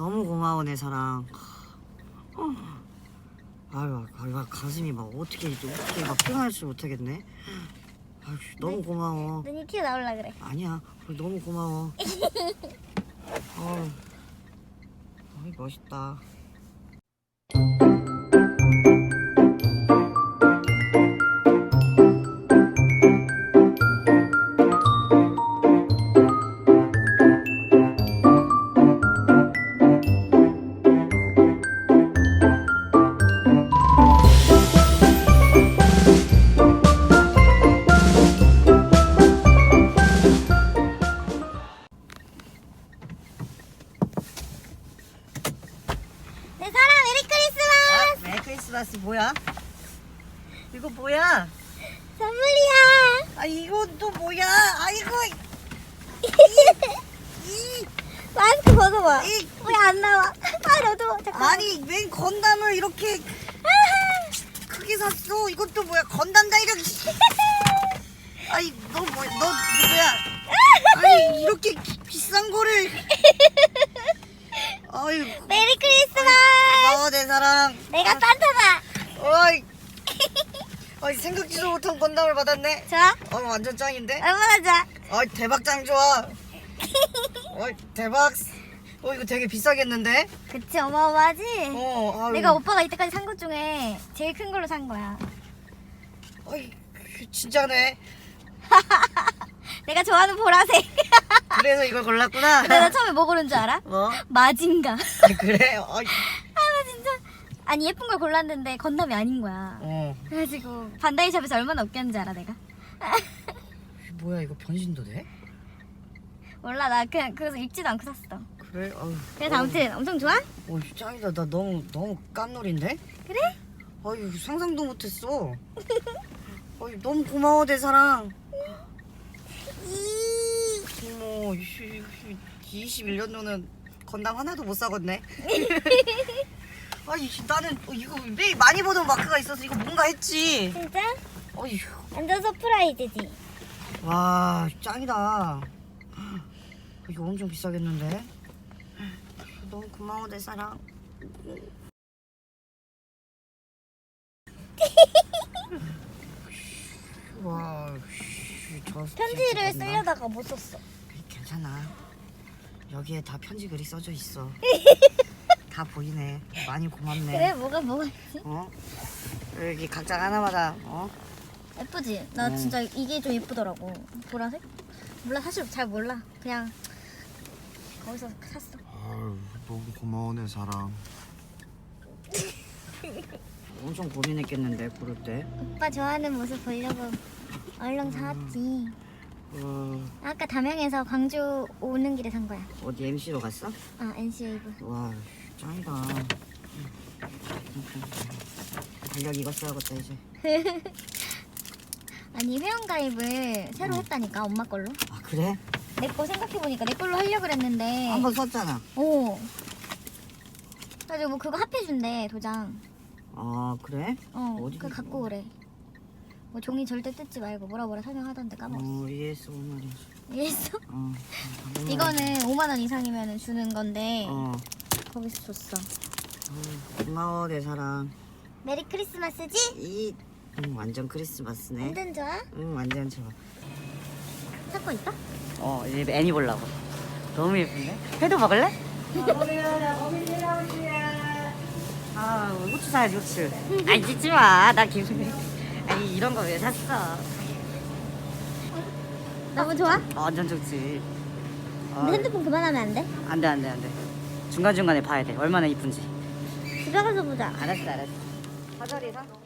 너무 고마워 내 사랑. 어. 아유, 아유 가슴이 막 어떻게 어떻게 막 표현할지 못하겠네. 아유, 너무 고마워. 눈이 튀어나올라 그래. 아니야, 너무 고마워. 어, 멋있다. 아, 크리스마스 뭐야? 이거 뭐야? 선물이야. 아 이건 또 뭐야? 아이고 이, 마스크 벗어봐. 이, 왜 안 나와? 아 너도 잠깐. 아니 웬 건담을 이렇게 크게 샀어? 이건 또 뭐야? 건담 다이력 아이 너 뭐야? 너 누구야? 아니 이렇게 비싼 거를 아유 메리 크리스마스. 고마워 내 사랑 내가 산타다. 어이 어이 생각지도 못한 건담을 받았네 좋아? 어 완전 짱인데? 얼마나 좋아? 어이 대박 짱 좋아 어이 대박 어 이거 되게 비싸겠는데? 그치 어마어마하지? 어 아유. 내가 오빠가 이때까지 산 것 중에 제일 큰 걸로 산 거야. 어이 진짜네 내가 좋아하는 보라색. 그래서 이걸 골랐구나 근데 나 처음에 뭐 고른 줄 알아? 뭐? 마징가. 아, 그래? 어이. 아. 아니, 예쁜 걸 골랐는데 건담이 아닌 거야. 어 그래가지고 반다이 샵에서 얼마나 웃겼는지 알아, 내가? 뭐야 이거 변신도 돼? 몰라, 나 그냥 그래서 입지도 않고 샀어. 그래? 어휴, 그래서 아무튼 엄청 좋아? 어, 어, 짱이다 나 너무 너무 깜놀인데? 그래? 어이 상상도 못했어 어이 너무 고마워 내 사랑 이 어머 21년 전은 건담 하나도 못 사겠네 아니 나는 어, 이거 매일 많이 보던 마크가 있어서 이거 뭔가 했지. 진짜? 어휴. 완전 서프라이즈지. 와 짱이다. 이거 엄청 비싸겠는데? 너무 고마워 내 사랑. 와 씨, 저 편지를 진짜 쓰려다가 못 썼어. 괜찮아. 여기에 다 편지 글이 써져 있어 다 보이네 많이 고맙네 그래, 뭐가 뭐가 있지? 어 여기 각자 하나마다 어 예쁘지? 나 음. 진짜 이게 좀 예쁘더라고. 보라색? 몰라, 사실 잘 몰라. 그냥 거기서 샀어. 아유 너무 고마워 내 사랑 엄청 고민했겠는데 고를 때 오빠 좋아하는 모습 보려고 얼른 사왔지. 어, 아까 담양에서 광주 오는 길에 산 거야. 어디 MC로 갔어? 아 NC 웨이브. 와 짱이다 달력 이거 써야겠다 이제 아니 회원 가입을 새로 응. 했다니까 엄마 걸로. 아 그래? 내 거 생각해 보니까 내 걸로 하려 그랬는데. 한 번 썼잖아 오. 그래가지고 뭐 그거 합해준대 도장. 아 그래? 어. 어디 그 갖고 오래. 뭐 종이 절대 뜯지 말고 뭐라 뭐라 설명하던데 까먹었어. 어 ES 오늘이 이해했어? 어 이거는 5만 원 이상이면 주는 건데 어 거기서 줬어. 어, 고마워 내 사랑 메리 크리스마스지? 이 음, 완전 크리스마스네 완전 좋아? 응 완전 좋아 찾고 있어? 어 이제 애니 보려고 너무 예쁜데? 회도 먹을래? 아 후추 사야지 후추 아니 찢지 마 나 기분 아니 이런 거 왜 샀어 너무 좋아? 어, 완전 좋지 어, 근데 핸드폰 그만하면 안 돼? 안돼 안돼 안돼 중간중간에 봐야 돼 얼마나 이쁜지 집에 가서 보자. 알았어 알았어 사절이 사?